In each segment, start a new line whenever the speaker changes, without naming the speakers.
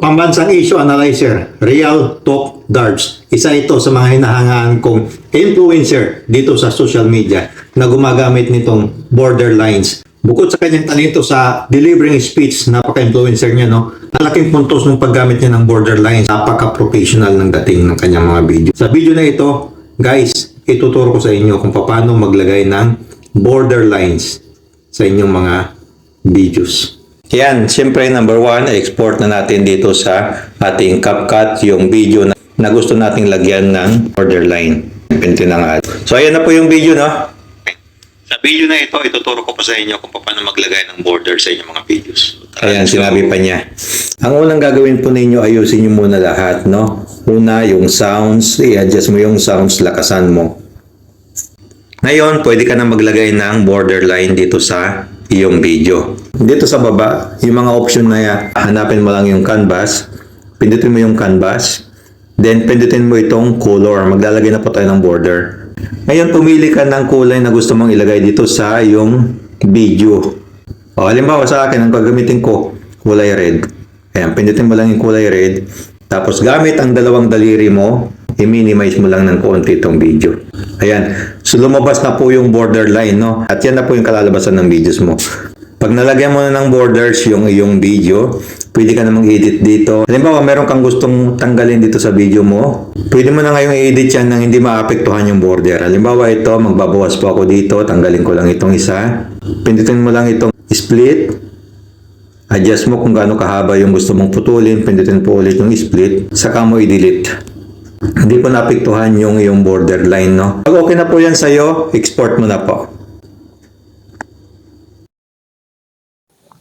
pambansang issue analyzer, Real Talk Darbs. Isa ito sa mga hinahangaan kong influencer dito sa social media na gumagamit nitong borderlines. Bukod sa kanyang talento sa delivering speech, napaka-influencer niya, no? Malaking puntos ng paggamit niya ng borderlines. Napaka-professional ng dating ng kanyang mga video. Sa video na ito, guys, ituturo ko sa inyo kung paano maglagay ng borderlines sa inyong mga videos. Yan, siyempre number one, export na natin dito sa ating CapCut yung video na, na gusto nating lagyan ng borderline. Pinto na nga. So ayan na po yung video, no? Sa video na ito, ituturo ko pa sa inyo kung paano maglagay ng border sa inyong mga videos. Ayan, sinabi pa niya. Ang unang gagawin po ninyo, ayusin nyo muna lahat, no? Una, yung sounds, i-adjust mo yung sounds, lakasan mo. Ngayon, pwede ka na maglagay ng borderline dito sa iyong video. Dito sa baba, yung mga option na yan, hanapin mo lang yung canvas, pindutin mo yung canvas, then pindutin mo itong color. Maglalagay na po tayo ng border. Ngayon, pumili ka ng kulay na gusto mong ilagay dito sa iyong video. O, halimbawa sa akin, ang gagamitin ko, kulay red. Ayan, pindutin mo lang yung kulay red. Tapos, gamit ang dalawang daliri mo, i-minimize mo lang ng konti itong video. Ayan. So, lumabas na po yung borderline, no? At yan na po yung kalalabasan ng videos mo. Pag nalagyan mo na ng borders yung iyong video, pwede ka namang edit dito. Halimbawa, meron kang gustong tanggalin dito sa video mo, pwede mo na ngayong i-edit yan nang hindi maapektuhan yung border. Halimbawa, ito, magbabawas po ako dito, tanggalin ko lang itong isa. Pindutin mo lang itong split. Adjust mo kung gaano kahaba yung gusto mong putulin, pindutin po ulit yung split, saka mo i-delete. Hindi po naapektuhan yung yung borderline, no? Pag okay na po yan sa'yo, export mo na po.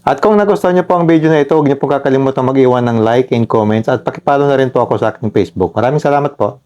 At kung nagustuhan niyo po ang video na ito, huwag niyo pong kakalimutan mag-iwan ng like and comments at pakipalo na rin po ako sa aking Facebook. Maraming salamat po.